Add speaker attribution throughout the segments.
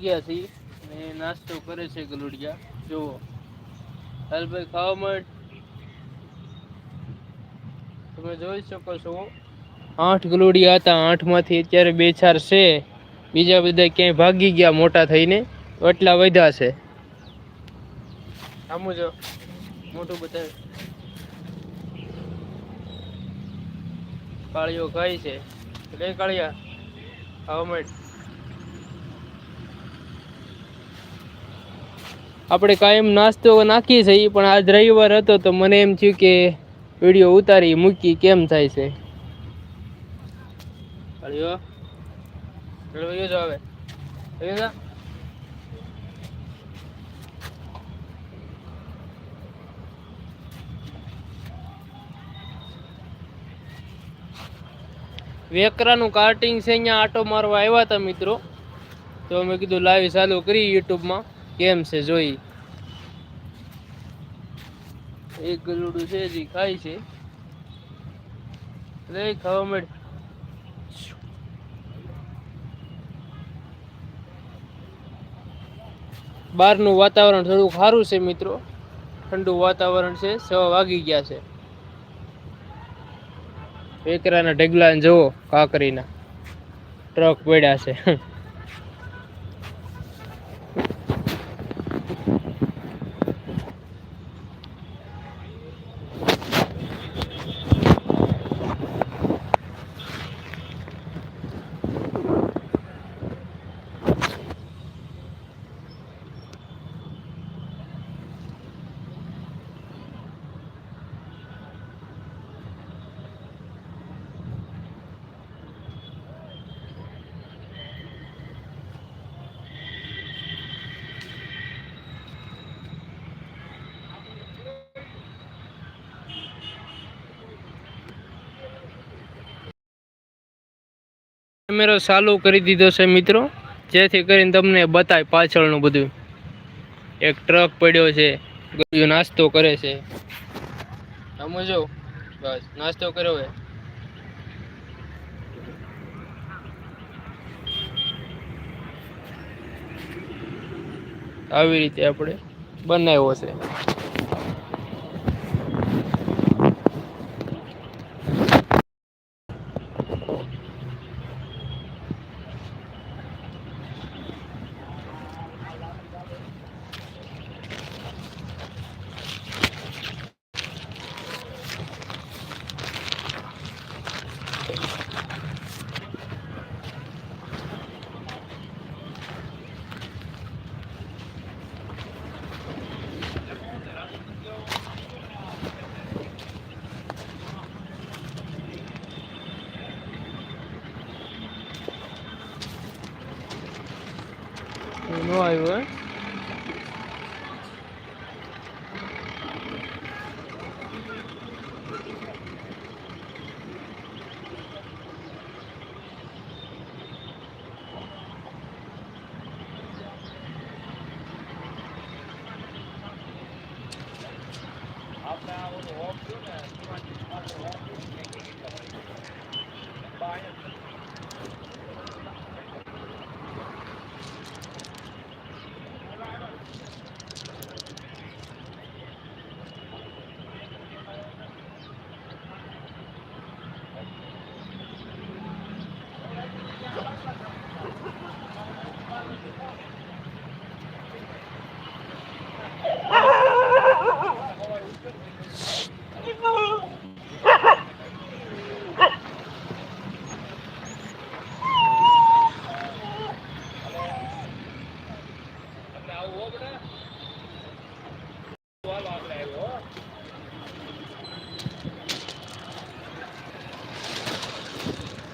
Speaker 1: ગયા છીએ ને નાસ્તો કરે છે ગલુડિયા. જુઓ. હાલભાઈ ખાવા માટે તમે જોઈ શકો છો. આઠ ગલુડિયા હતા. આઠમાંથી અત્યારે બે ચાર છે. બીજા બધા ક્યાંય ભાગી ગયા મોટા થઈને. એટલા વધ્યા છે. આમ જો મોટું બતાવે કાળીઓ ખાય છે. લે કાળિયા, ખાવા માંડ. આપણે કાયમ નાસ્તો નાખીએ છીએ, પણ આજ રવિવાર હતો તો મને એમ થયું કે વીડિયો ઉતારી મૂકી, કેમ થાય છે. વેકરાનું કાર્ટિંગ છે, અહીંયા આટો મારવા આવ્યા હતા મિત્રો. તો મેં કીધું લાઈવ ચાલુ કરી યુટ્યુબમાં. કેમ છે જોઈ? એક ગલુડું છે જે ખાય છે. લે ખાવા માંડ બહારનું વાતાવરણ થોડું સારું છે મિત્રો. ઠંડુ વાતાવરણ છે સવા વાગી ગયા છે. વેકરાના ઢગલા જુઓ કાકરીના. ટ્રક પડ્યા છે. કેમેરો ચાલુ કરી દીધો છે મિત્રો. જેથી કરીને તમને બતાય પાછળનું બધું. એક ટ્રક પડ્યો છે. ગયું નાસ્તો કરે છે. સમજો બસ, નાસ્તો કર્યો હોય આવી રીતે આપણે બનાવ્યો છે.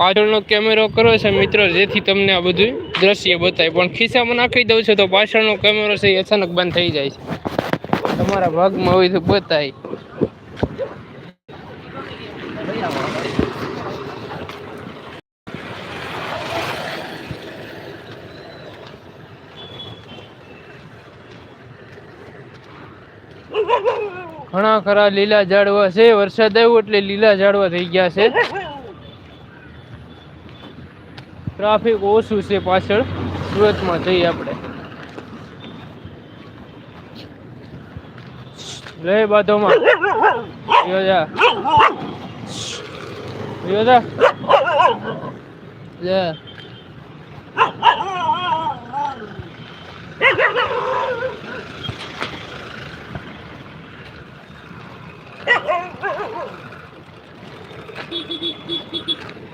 Speaker 1: પાછળનો કેમેરો કરો છે મિત્રો, જેથી તમને આ બધું દ્રશ્ય બતાય. પણ ખિસ્સામાં નાખી દઉં છું તો પાછળનો કેમેરો છે એ અચાનક બંધ થઈ જાય છે. તમારા ભાગમાં હોય તો બતાય. ઘણા ખરા લીલા ઝાડવા છે, વરસાદ આવ્યો એટલે લીલા ઝાડવા થઈ ગયા છે. ટ્રાફિક ઓછું છે પાછળ. સુરતમાં જઈએ આપણે. લઈ બાધોમાં. યોજા. યોજા. લે. अरे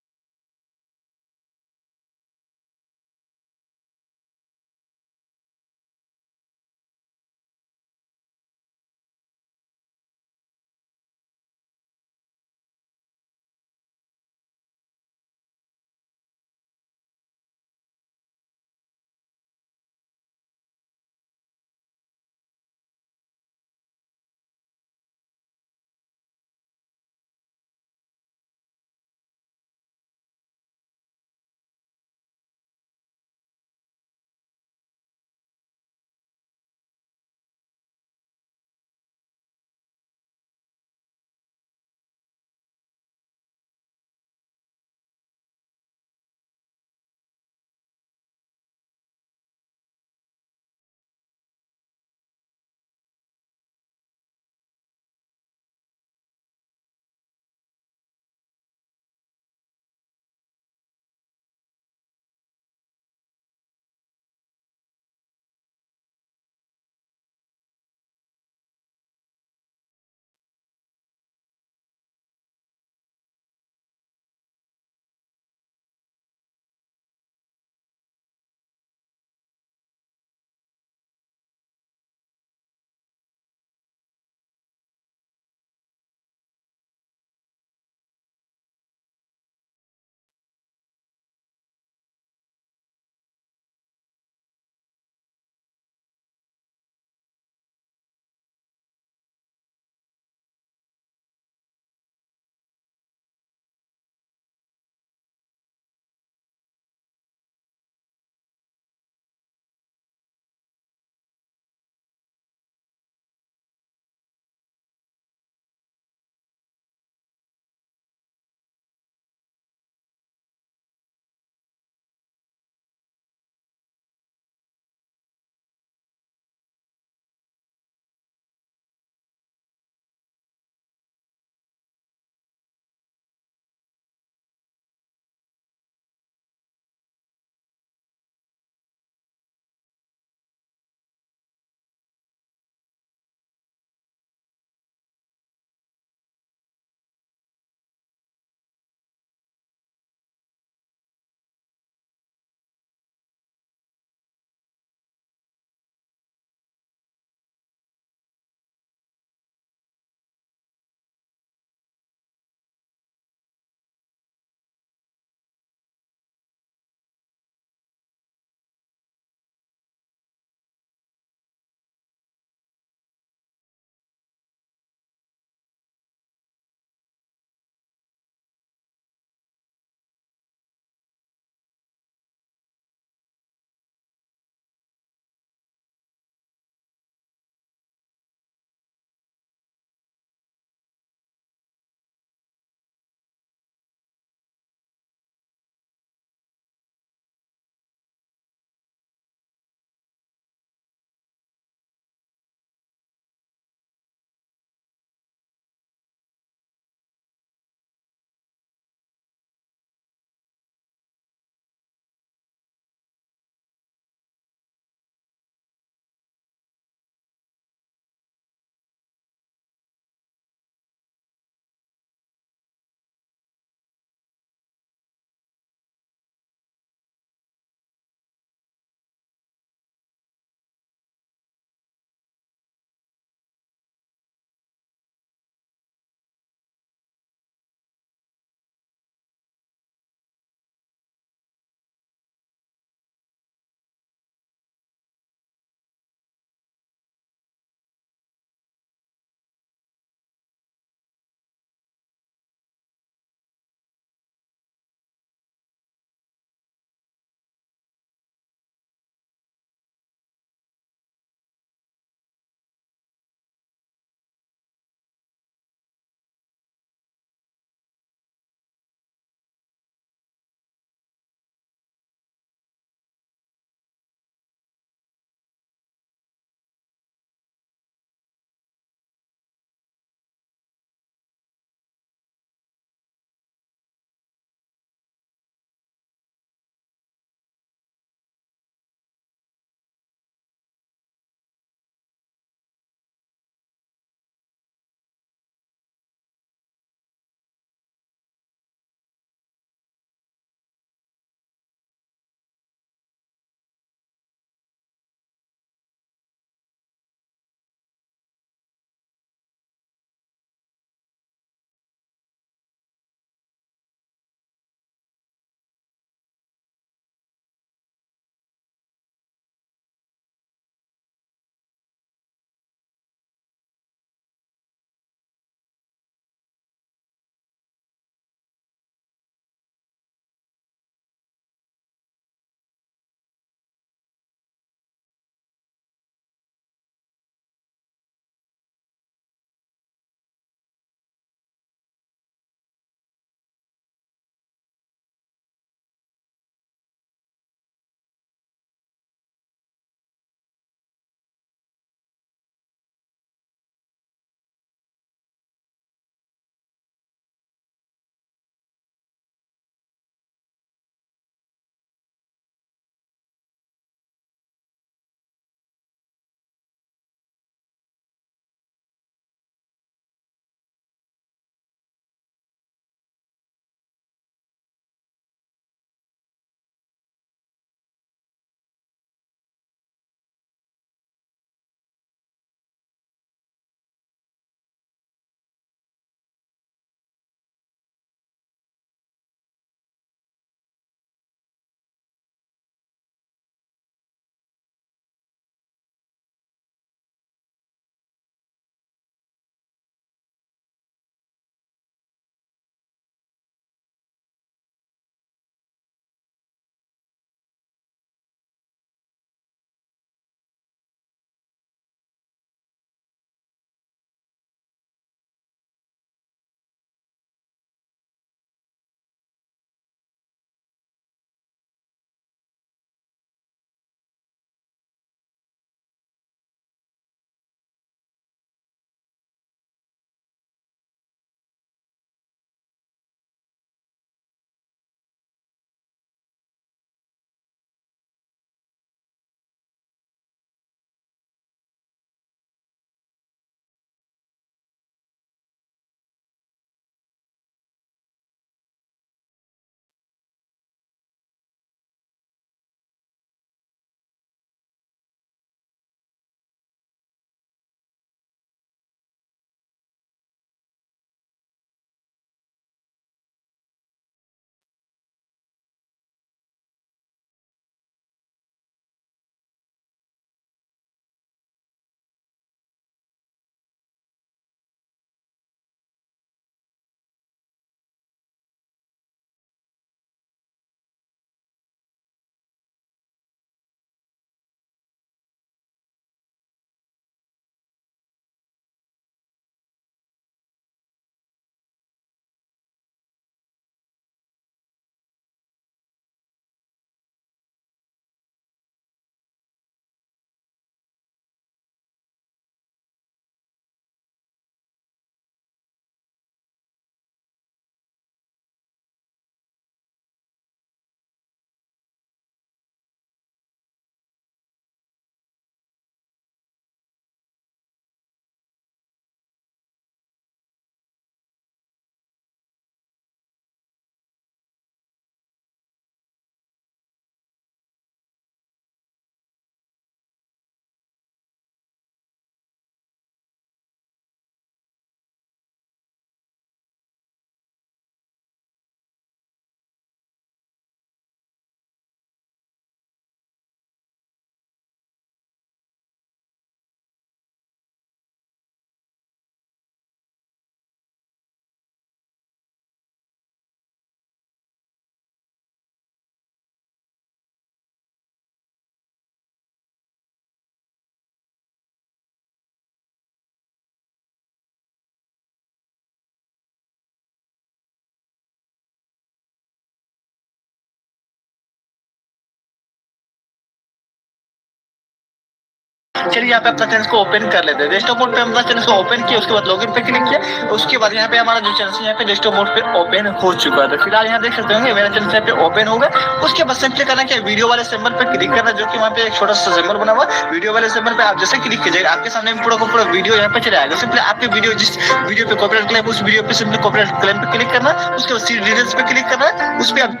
Speaker 2: चलिए यहाँ पे अपना चैनल को ओपन कर लेते हैं। डेस्कटॉप मोड पे अपना चैनल को ओपन किया, उसके बाद लॉगिन पे क्लिक किया, उसके बाद यहाँ पे हमारा जो चैनल यहाँ पे डेस्कटॉप मोड पे ओपन हो चुका है। तो फ़िलहाल यहाँ देख सकते होंगे, मेरा चैनल यहाँ पे ओपन होगा उसके बाद सिंपली करना क्या वीडियो वाले सिंबल पे क्लिक करना, जो कि वहाँ पे एक छोटा सा सिंबल बना हुआ वीडियो वाले सिंबल पे आप जैसे क्लिक कीजिएगा आपके सामने पूरा पूरा वीडियो यहाँ पे चले आएगा। सिंपली आपके वीडियो जिस वीडियो पे कॉपीराइट क्लेम उस वीडियो पे सिंपली कॉपीराइट क्लेम पे क्लिक करना, उसके बाद सी डिटेल्स पे क्लिक करना, उस पर आप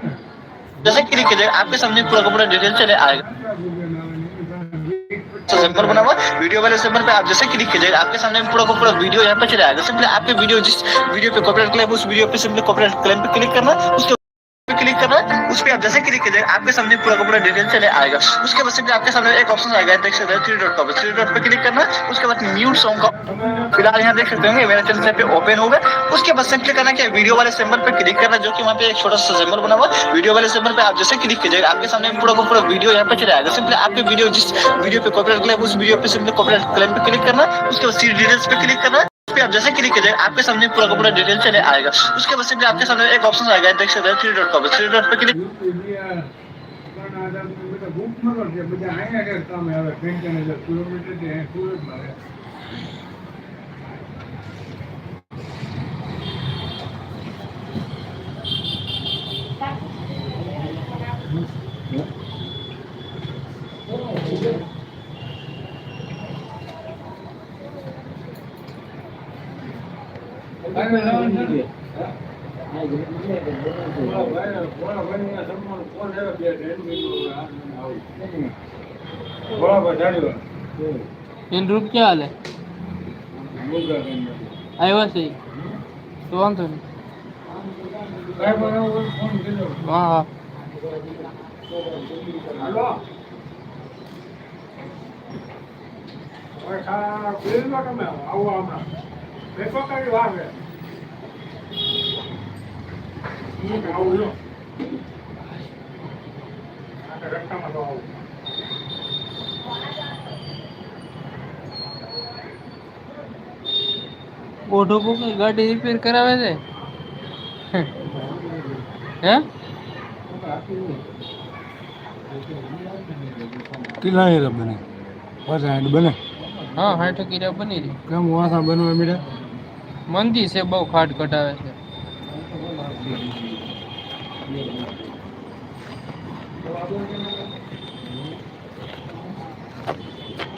Speaker 2: जैसे क्लिक कीजिएगा आपके सामने पूरा पूरा डिटेल चले
Speaker 3: आएगा। सिंपल बना
Speaker 2: हुआ है। वीडियो वाले सिंबल पे आप जैसे क्लिक कीजिएगा आपके सामने पूरा का पूरा वीडियो यहाँ पे चले आएगा सिंपली आपके वीडियो जिस वीडियो पे कॉपीराइट क्लेम उस वीडियो पे सिंपली कॉपीराइट क्लेम पे क्लिक करना उसके पे क्लिक करना है उस पे आप जैसे क्लिक कीजिएगा आपके सामने पूरा का पूरा डिटेल चले आएगा। उसके बाद सिंपली आपके सामने एक ऑप्शन आएगा, देख सकते हैं थ्री डॉट का थ्री डॉट पे क्लिक करना, उसके बाद म्यूट सॉन्ग का।
Speaker 3: फ़िलहाल यहाँ देख सकते
Speaker 2: होंगे, मेरा चैनल पे ओपन होगा उसके बाद सिंपली करना क्या वीडियो वाले सिंबल पे क्लिक करना, जो कि वहाँ पे एक छोटा सा सिंबल बना हुआ वीडियो वाले सिंबल पे आप जैसे क्लिक कीजिएगा आपके सामने पूरा का पूरा वीडियो यहाँ पे चले आएगा। सिंपली आपके वीडियो जिस वीडियो पे कॉपीराइट क्लेम उस वीडियो पे सिंपली कॉपीराइट क्लेम पे क्लिक करना, उसके बाद सी डिटेल्स पे क्लिक करना पे आप जैसे क्लिक कीजिएगा आपके सामने पूरा का पूरा डिटेल चले आएगा उसके बाद सिंपली आपके सामने एक ऑप्शन आएगा देख सकते हैं थ्री डॉट का थ्री डॉट पे क्लिक
Speaker 3: બધા
Speaker 1: એન રૂપ ક્યાં હાલે? આવ્યા છે? તો વાંધો નહીં. હા હા.
Speaker 3: રસ્તામાં તો આવું
Speaker 1: ઓઢો કોકની ગાડી રિપેર કરાવે છે? હે?
Speaker 4: કિલ્લા
Speaker 3: હીરા બને. પાછા હેન્ડ બને.
Speaker 4: હા હાઠો કિરા બની રહી.
Speaker 3: કેમ વાસા બનવા મીડા?
Speaker 1: મંદી છે બહુ ખાટ કટાવે છે.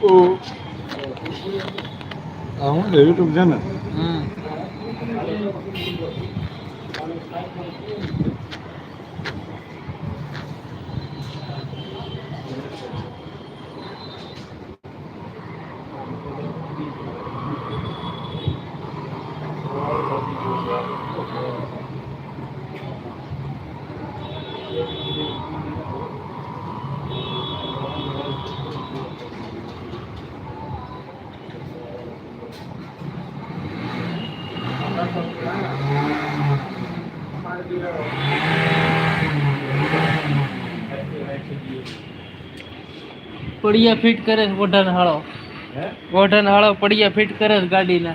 Speaker 3: ઓ આ હું
Speaker 1: પડિયા ફિટ કરે છે હાળો. ઓઢાન હાળો પડિયા ફિટ કરે છે ગાડીના.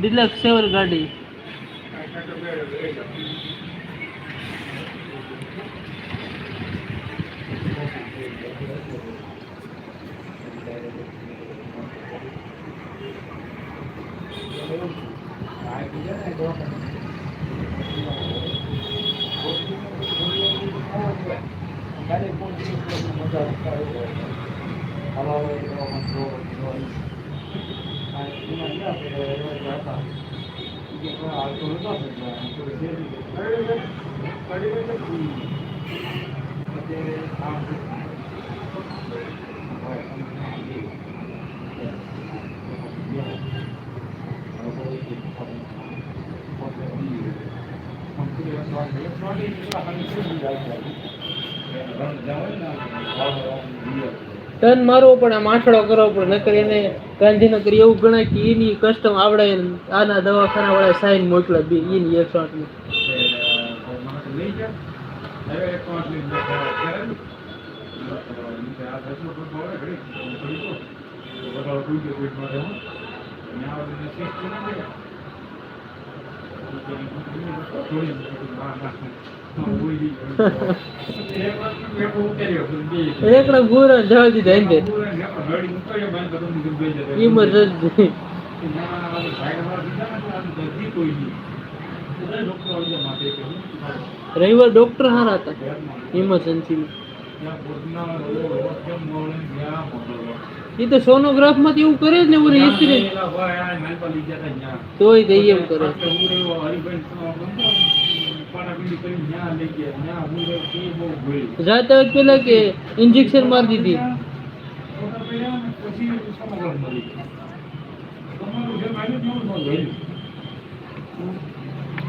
Speaker 1: ડિલક્સ સેવર ગાડી.
Speaker 4: 好了，我给我们说，我给我一起。啊，你们那边的那个家长，已经说啊，都是造成的，就是这里的。而
Speaker 5: 且，而且这个，
Speaker 4: 那些他们是，我也看不到。Thank you.
Speaker 1: ટન મારવો પડે માછડો કરવો પડે. નકર એને ગાંધીનગર એવું ગણાય કે એની કસ્ટમ આવડે આના દવાખાના વાળા સાઈન મોકલે બી એની એકસો આઠની
Speaker 4: એકડા
Speaker 1: દીધા એમ કે
Speaker 4: ઇમરજન્સી
Speaker 1: રવિવાર ડોક્ટર હારા હતા. ઇમરજન્સી એ તો સોનોગ્રાફમાંથી એવું કરે ને, એવું હિસ્ટ્રી તોય દઈએ એમ કરે. જાતા વખત પેલા કે ઇન્જેક્શન મારી દીધી.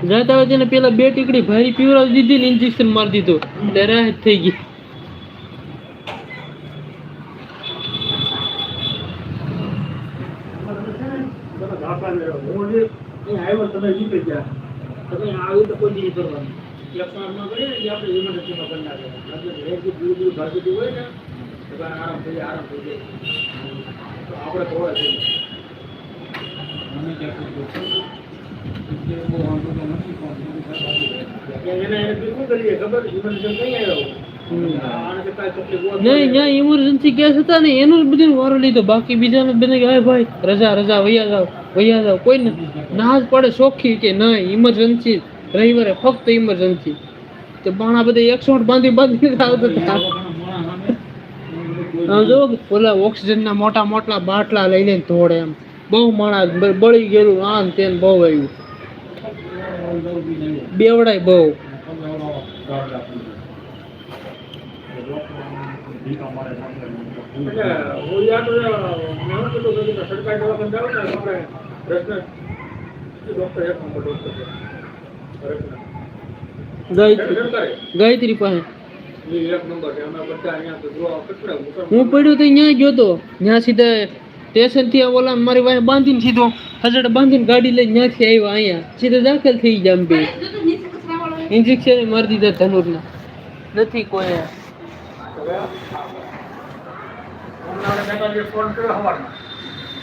Speaker 1: જાતા વચ્ચે પેલા બે ટીકડી ભારી પીવરાવી દીધી ને ઇન્જેક્શન મારી દીધું. એટલે રાહત થઈ ગઈ.
Speaker 5: નહીં ત્યાં
Speaker 1: ઇમરજન્સી કેસ હતા ને એનો જ બધું વારો લીધો બાકી બીજાને બને કે "અય ભાઈ રજા રજા વૈયા જાવ વૈયા જાવ કોઈ
Speaker 4: ના
Speaker 1: જ પડે ચોખ્ખી કે નહીં ઇમરજન્સી રવિવારે ફક્ત ઇમરજન્સી. તો બાણા બધા એકસો બાંધી બાંધી આવતા હતા.
Speaker 4: જો
Speaker 1: ઓલા ઓક્સિજન ના મોટા મોટા બાટલા લઈને ધોડે એમ. બહુ માણસ બળી ગયેલું આન તેન બહુ આવ્યું. બેવડાય બહુ.
Speaker 5: ગાયત્રી
Speaker 1: ગાયત્રી. પાસે.
Speaker 5: હું પડ્યો
Speaker 1: તો ત્યાં ગયો તો. ત્યાં સીધા સ્ટેશનથી ઓલા મારી વાહે બાંધીને સીધો હજડ બાંધીને ગાડી લઈને ત્યાંથી આવ્યા અહીંયા. સીધા દાખલ થઈ ગયા બે. ઇન્જેક્શન મારી દીધા ધનુરના. નથી કોઈ.
Speaker 5: ફોન કર્યો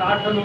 Speaker 5: రాటలు